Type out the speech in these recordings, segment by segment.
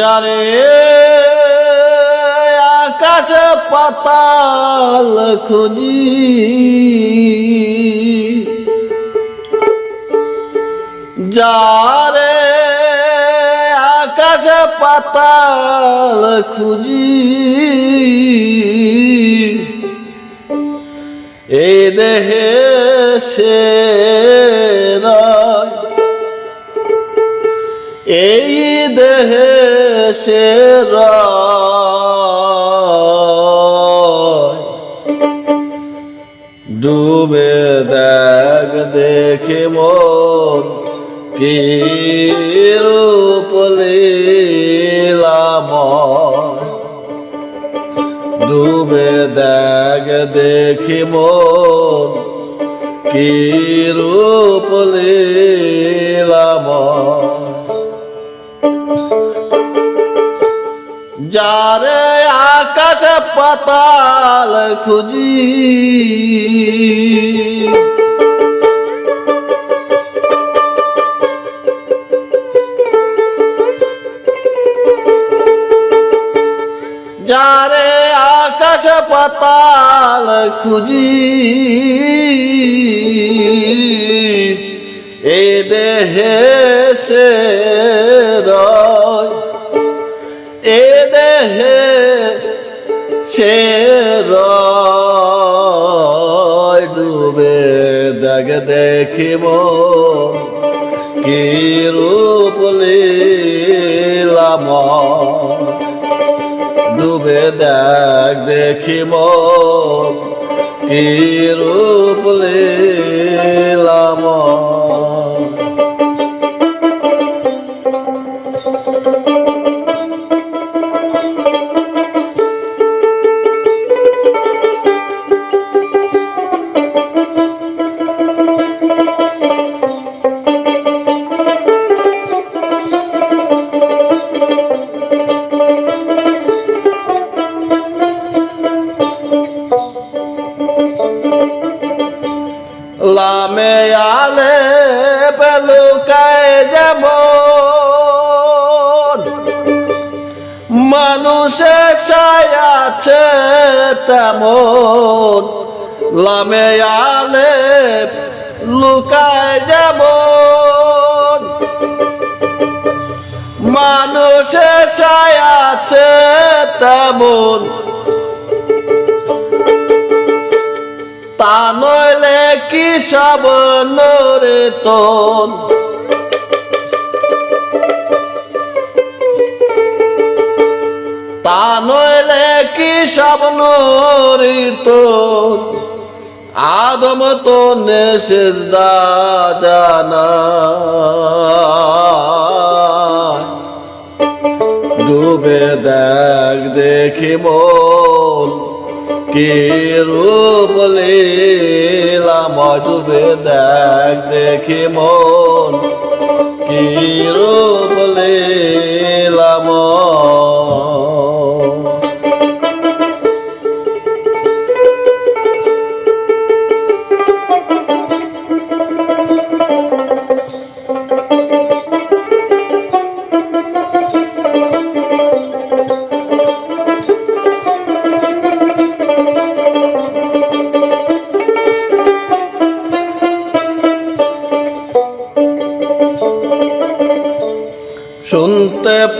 যারে আকাশে পাতাল খুঁজি। যারে আকাশে পাতাল খুঁজি। এই দেহে সে এই রয়। ডুবে দেখ দেখে মন কি রূপ লীলাময়। ডুবে দেখ দেখি মন কি রূপ লীলাময়। যারে আকাশ পাতাল খুঁজি। যারে আকাশ পাতাল খুঁজি। এ দেহে সে সে ডুবে দেখ দেখিব কি রূপ লীলাম। ডুবে দেখ দেখিব কি রূপ লীলাম। লামে আলে পেলুকায় যেমন। মানুষের সায়াছে তেমন। লামে আলে লুকায় যেমন। মানুষের সায়াছে তেমন। তা নইলে কি সব নরে তোন তা নইলে কি সব নরি তোন আদম তো নেশা জানা ডুবে দেখ দেখি মন। কি রূপ লীলা ডুবে দেখ দেখি মন কি রূপ লীলাম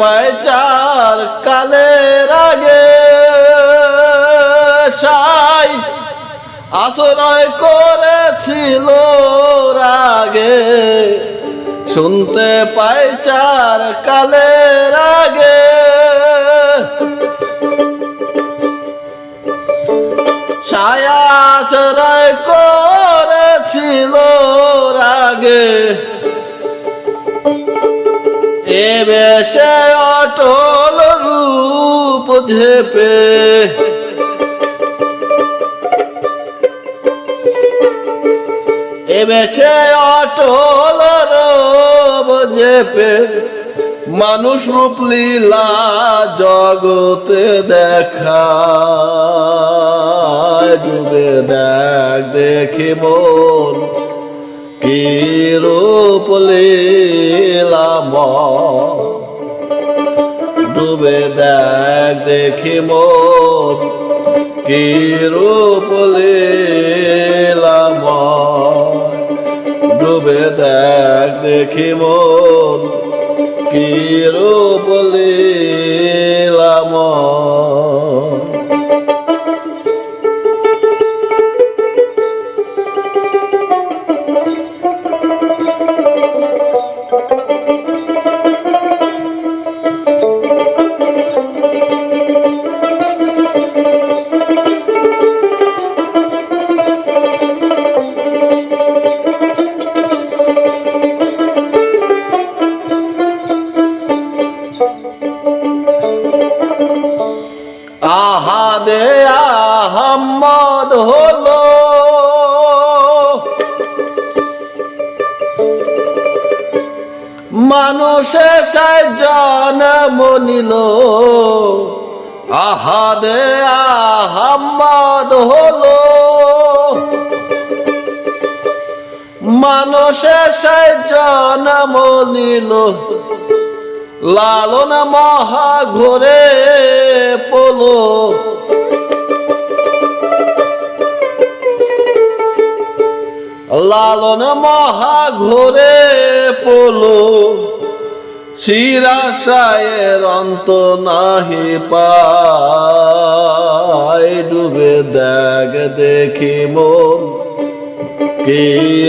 পাই চার কালের আগে। সাই আশ্রয় করেছিল রাগে শুনতে পাই চার কালের আগে। ছায়া আশ্রয় করেছিল রাগে বেশে অটল রূপ ঝেপে। এ বেশে অটল রূপ ঝেপে। মানুষ রূপ লীলা জগতে দেখা। ডুবে দেখ, দেখে মন কি রূপ লীলাম? ডুবে দেখ দেখি মোর। কি রূপ লীলাম? ডুবে দেখ দেখি মোর। মানুষে জন্ম নিল আহাদে আহম্মদ হলো। মানুষে জন্ম নিল লালন মহা ঘরে পলো। লালন মহা ঘরে পলো, শিরাশায়ের অন্ত নাহি পায়। ডুবে দেখ দেখি মন, কি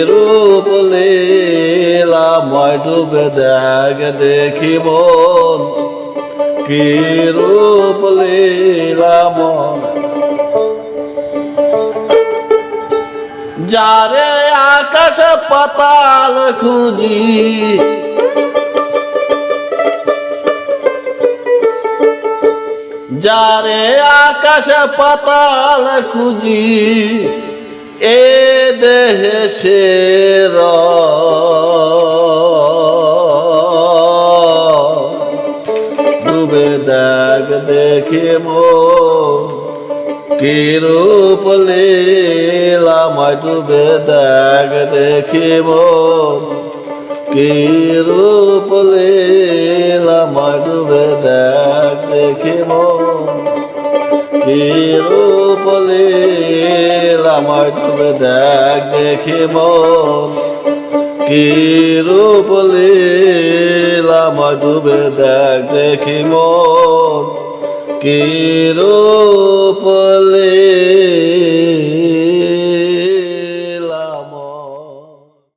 রূপ লীলাময় ডুবে দেখ দেখি মন, কি রূপ লীলাময় যারে আকাশ পাতাল খুঁজি। যারে আকাশ পাতাল খুঁজি, এ দেহে সে ডুবে দেখ দেখি মো কি রূপ লীলাময় ডুবে দেখ দেখি মো কি রূপ লীলাময় ডুবে দেখ দেখি মো কি রূপ লীলাময় ডুবে দেখ দেখি মন কি রূপ লীলাময় ডুবে দেখ দেখি মন কি রূপ